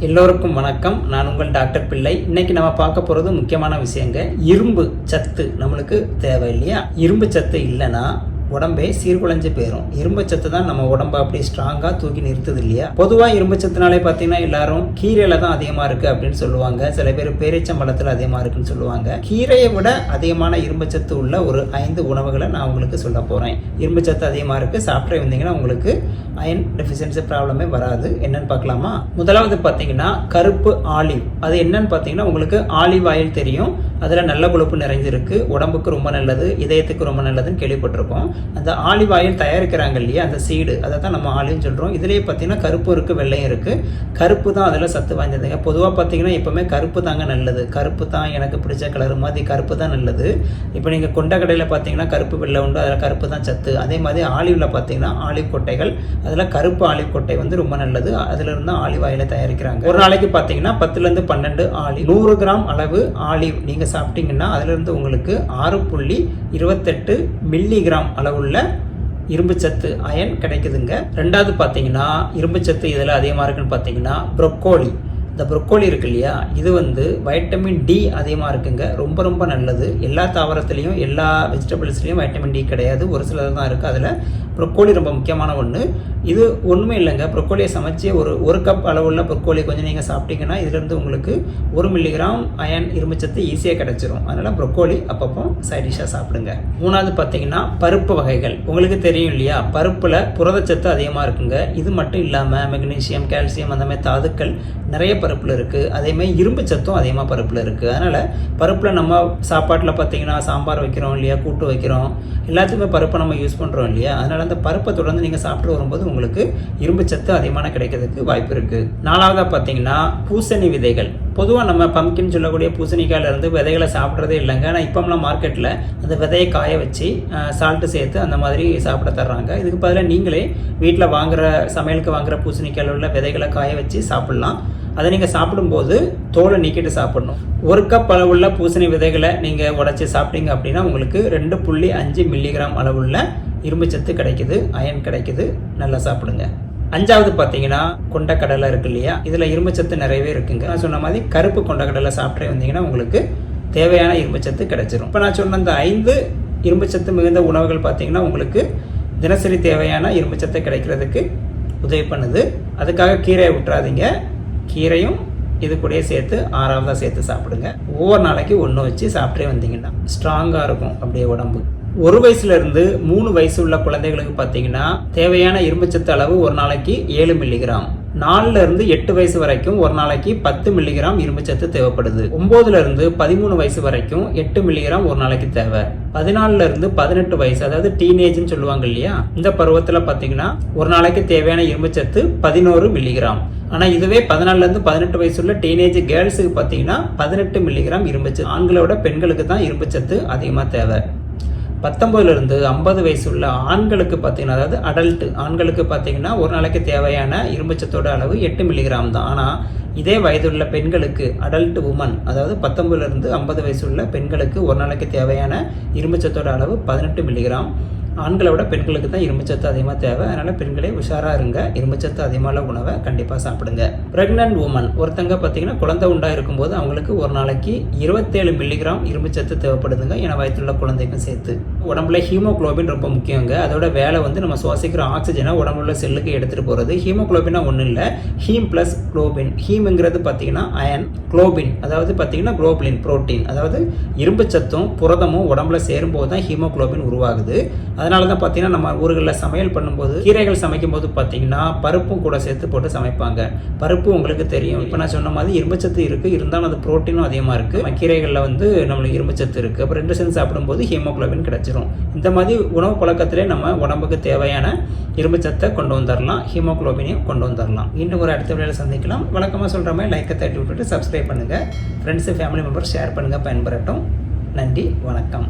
எல்லோருக்கும் வணக்கம். நான் உங்கள் டாக்டர் பிள்ளை. இன்னைக்கு நம்ம பார்க்க போகிறது முக்கியமான விஷயங்க. இரும்பு சத்து நம்மளுக்கு தேவை இல்லையா இரும்பு சத்து இல்லைன்னா உடம்பே சீர்குலைஞ்சு போயிடும் இரும்பு சத்து தான் நம்ம உடம்ப அப்படி ஸ்ட்ராங்காக தூக்கி நிறுத்துது இல்லையா? பொதுவாக இரும்பு சத்துனாலே பார்த்தீங்கன்னா எல்லாரும் கீரையில தான் அதிகமாக இருக்குது அப்படின்னு சொல்லுவாங்க. சில பேர் பேரிச்சம்பழத்தில் அதிகமாக இருக்குன்னு சொல்லுவாங்க. கீரையை விட அதிகமான இரும்பு சத்து உள்ள ஒரு ஐந்து உணவுகளை நான் உங்களுக்கு சொல்ல போகிறேன் இரும்பு சத்து அதிகமாக இருக்குது சாப்பிட்டே வந்தீங்கன்னா உங்களுக்கு அயன் டெஃபிஷியன்சி ப்ராப்ளமே வராது. என்னன்னு பார்க்கலாமா? முதலாவது பார்த்தீங்கன்னா கருப்பு ஆலிவ். அது என்னன்னு பார்த்தீங்கன்னா உங்களுக்கு ஆலிவ் ஆயில் தெரியும். அதில் நல்ல கொழுப்பு நிறைஞ்சிருக்கு. உடம்புக்கு ரொம்ப நல்லது இதயத்துக்கு ரொம்ப நல்லதுன்னு கேள்விப்பட்டிருக்கோம். அந்த ஆலிவ் ஆயில் தயாரிக்கிறாங்க இல்லையா அந்த சீடு அதை தான் நம்ம ஆலிவ்னு சொல்கிறோம் இதுலேயே பார்த்தீங்கன்னா கருப்பு இருக்குது வெள்ளையும் இருக்குது கருப்பு தான் அதில் சத்து வாய்ந்ததுங்க. பொதுவாக பார்த்தீங்கன்னா எப்போவுமே கருப்பு தாங்க நல்லது. கருப்பு தான் எனக்கு பிடிச்ச கலர் மாதிரி கருப்பு தான் நல்லது. இப்போ நீங்கள் கொண்ட கடையில் பார்த்தீங்கன்னா கருப்பு வெள்ளை உண்டு அதில் கருப்பு தான் சத்து. அதே மாதிரி ஆலிவில் பார்த்தீங்கன்னா ஆலிவ் கொட்டைகள் அதில் கருப்பு ஆலிவ் கொட்டை வந்து ரொம்ப நல்லது. அதில் இருந்து ஆலிவ் ஆயிலை தயாரிக்கிறாங்க. ஒரு நாளைக்கு பார்த்தீங்கன்னா பத்துலேருந்து பன்னெண்டு ஆலிவ். நூறு கிராம் அளவு ஆலிவ் நீங்கள் சாப்பிட்டீங்கன்னா அதிலிருந்து உங்களுக்கு ஆறு புள்ளி இருபத்தெட்டு மில்லிகிராம் அளவுள்ள இரும்பு சத்து அயன் கிடைக்குதுங்க. ரெண்டாவது பார்த்தீங்கன்னா இரும்பு சத்து இதில் அதிகமாக இருக்குன்னு பார்த்தீங்கன்னா ப்ரொக்கோலி இந்த ப்ரொக்கோலி இருக்கு இல்லையா? இது வந்து வைட்டமின் டி அதிகமாக இருக்குங்க. ரொம்ப ரொம்ப நல்லது. எல்லா தாவரத்துலேயும் எல்லா வெஜிடபிள்ஸ்லேயும் வைட்டமின் டி கிடையாது. ஒரு சிலது தான் இருக்குது அதில் ப்ரொக்கோலி ரொம்ப முக்கியமான ஒன்று இது ஒன்றுமே இல்லைங்க. ப்ரொக்கோலியை சமைச்சு ஒரு ஒரு கப் அளவுள்ள ப்ரொக்கோலி கொஞ்சம் நீங்கள் சாப்பிட்டீங்கன்னா இதுலேருந்து உங்களுக்கு ஒரு மில்லிகிராம் அயன் இரும்புச்சத்து ஈஸியாக கிடச்சிரும். அதனால் ப்ரொக்கோலி அப்பப்போ சைட் டிஷ்ஷாக சாப்பிடுங்க. மூணாவது பார்த்தீங்கன்னா பருப்பு வகைகள். உங்களுக்கு தெரியும் இல்லையா? பருப்பில் புரதச்சத்து அதிகமாக இருக்குங்க. இது மட்டும் இல்லாமல் மெக்னீசியம் கால்சியம் அந்த மாதிரி தாதுக்கள் நிறைய பருப்பில் இருக்குது அதேமாதிரி இரும்பு சத்தும் அதிகமாக பருப்பில் இருக்குது அதனால் பருப்பில் நம்ம சாப்பாட்டில் பார்த்தீங்கன்னா சாம்பார் வைக்கிறோம் இல்லையா? கூட்டு வைக்கிறோம். எல்லாத்துக்குமே பருப்பை நம்ம யூஸ் பண்ணுறோம் இல்லையா? அதனால் அந்த பருப்பை தொடர்ந்து நீங்கள் சாப்பிட்டு வரும்போது உங்களுக்கு இரும்பு சத்து அதிகமான கிடைக்கிறதுக்கு வாய்ப்பு இருக்குது நாலாவதாக பார்த்தீங்கன்னா பூசணி விதைகள். பொதுவாக நம்ம பம்கின் சொல்லக்கூடிய பூசணிக்காயிலருந்து விதைகளை சாப்பிட்றதே இல்லைங்க. ஆனால் இப்போம்லாம் மார்க்கெட்டில் அந்த விதையை காய வச்சு சால்ட்டு சேர்த்து அந்த மாதிரி சாப்பிட தர்றாங்க. இதுக்கு பதிலாக நீங்களே வீட்டில் வாங்குகிற சமையலுக்கு வாங்குகிற பூசணிக்காயில் உள்ள விதைகளை காய வச்சு சாப்பிட்லாம். அதை நீங்கள் சாப்பிடும்போது தோலை நீக்கிட்டு சாப்பிடணும். ஒரு கப் அளவுள்ள பூசணி விதைகளை நீங்கள் உடச்சி சாப்பிட்டீங்க அப்படின்னா உங்களுக்கு ரெண்டு புள்ளி அஞ்சு மில்லிகிராம் அளவுள்ள இரும்புச்சத்து கிடைக்குது அயன் கிடைக்குது நல்லா சாப்பிடுங்க. அஞ்சாவது பார்த்தீங்கன்னா கொண்டக்கடலை இருக்கு இல்லையா? இதில் இரும்புச்சத்து நிறையவே இருக்குங்க. நான் சொன்ன மாதிரி கருப்பு கொண்டக்கடலை சாப்பிட்டே வந்தீங்கன்னா உங்களுக்கு தேவையான இரும்புச்சத்து கிடைச்சிரும். இப்போ நான் சொன்ன அந்த ஐந்து இரும்புச்சத்து மிகுந்த உணவுகள் பார்த்தீங்கன்னா உங்களுக்கு தினசரி தேவையான இரும்புச்சத்தை கிடைக்கிறதுக்கு உதவி பண்ணுது. அதுக்காக கீரையை விட்டுறாதீங்க கீரையும் இது கூடயே சேர்த்து ஆறாவதாக சேர்த்து சாப்பிடுங்க. ஒவ்வொரு நாளைக்கு ஒன்று வச்சு சாப்பிட்டே வந்தீங்கன்னா ஸ்ட்ராங்காக இருக்கும் அப்படியே உடம்பு. ஒரு வயசுல இருந்து மூணு வயசு உள்ள குழந்தைகளுக்கு பார்த்தீங்கன்னா தேவையான இரும்புச்சத்து அளவு ஒரு நாளைக்கு ஏழு மில்லிகிராம் நாலுல இருந்து எட்டு வயசு வரைக்கும் ஒரு நாளைக்கு பத்து மில்லிகிராம் இரும்புச்சத்து தேவைப்படுது. ஒன்பதுல இருந்து பதிமூணு வயசு வரைக்கும் எட்டு மில்லிகிராம் ஒரு நாளைக்கு தேவை. பதினாலுல இருந்து பதினெட்டு வயசு அதாவது டீனேஜ்னு சொல்லுவாங்க இல்லையா? இந்த பருவத்தில் பார்த்தீங்கன்னா ஒரு நாளைக்கு தேவையான இரும்புச்சத்து பதினோரு மில்லிகிராம் ஆனால் இதுவே பதினாலுலேருந்து பதினெட்டு வயசுள்ள டீனேஜ் கேர்ள்ஸுக்கு பார்த்தீங்கன்னா பதினெட்டு மில்லிகிராம் இரும்புச்சத்து. ஆண்களோட பெண்களுக்கு தான் இரும்புச்சத்து அதிகமாக தேவை. பத்தொம்பதுலேருந்து ஐம்பது வயசு உள்ள ஆண்களுக்கு பார்த்தீங்கன்னா அதாவது அடல்ட்டு ஆண்களுக்கு பார்த்தீங்கன்னா ஒரு நாளைக்கு தேவையான இரும்புச்சத்தோட அளவு எட்டு மில்லிகிராம் தான். ஆனால் இதே வயதுள்ள பெண்களுக்கு அடல்ட் உமன் அதாவது பத்தொம்பதுலேருந்து ஐம்பது வயசு உள்ள பெண்களுக்கு ஒரு நாளைக்கு தேவையான இரும்புச்சத்தோட அளவு பதினெட்டு மில்லிகிராம் ஆண்களை விட பெண்களுக்கு தான் இரும்புச்சத்து அதிகமாக தேவை. அதனால் பெண்களே உஷாராக இருங்க. இரும்புச்சத்து அதிகமான உணவை கண்டிப்பாக சாப்பிடுங்க. ப்ரெக்னென்ட் உமன் ஒருத்தங்க பார்த்தீங்கன்னா குழந்தை உண்டாக இருக்கும்போது அவங்களுக்கு ஒரு நாளைக்கு இருபத்தேழு மில்லிகிராம் இரும்புச்சத்து தேவைப்படுதுங்க. என வயிற்றுள்ள குழந்தைக்கும் சேர்த்து. உடம்புல ஹீமோகுளோபின் ரொம்ப முக்கியங்க. அதோட வேலை வந்து நம்ம சுவாசிக்கிற ஆக்சிஜனை உடம்புல செல்லுக்கு எடுத்துகிட்டு போகிறது ஹீமோகுளோபினா ஒன்றும் இல்லை. Heme plus globin. ஹீம்ங்கிறது பார்த்தீங்கன்னா அயன் குளோபின். அதாவது பார்த்தீங்கன்னா குளோபின் புரோட்டீன். அதாவது இரும்புச்சத்தும் புரதமும் உடம்புல சேரும்போது தான் ஹீமோகுளோபின் உருவாகுது. அதனால தான் பார்த்தீங்கன்னா நம்ம ஊர்களில் சமையல் பண்ணும்போது கீரைகள் சமைக்கும் போது பார்த்தீங்கன்னா பருப்பும் கூட சேர்த்து போட்டு சமைப்பாங்க. பருப்பு உங்களுக்கு தெரியும். இப்போ நான் சொன்ன மாதிரி இரும்புச்சத்து இருக்குது இருந்தாலும் அது புரோட்டீனும் அதிகமாக இருக்குது கீரைகளில் வந்து நம்மளுக்கு இரும்புச்சத்து இருக்குது அப்புறம் ரெண்டு சேர்ந்து சாப்பிடும்போது ஹீமோக்ளோபின் கிடச்சிரும். இந்த மாதிரி உணவு பழக்கத்திலே நம்ம உடம்புக்கு தேவையான இரும்புச்சத்தை கொண்டு வந்துடலாம் ஹீமோக்ளோபினையும் கொண்டு வந்துடலாம் இன்னும் ஒரு அடுத்த வேலையில் சந்திக்கலாம். வழக்கமாக சொல்கிற மாதிரி லைக்கை தட்டி விட்டுட்டு சப்ஸ்கிரைப் பண்ணுங்கள் ஃப்ரெண்ட்ஸு ஃபேமிலி மெம்பர் ஷேர் பண்ணுங்கள் பயன்பெறட்டும். நன்றி. வணக்கம்.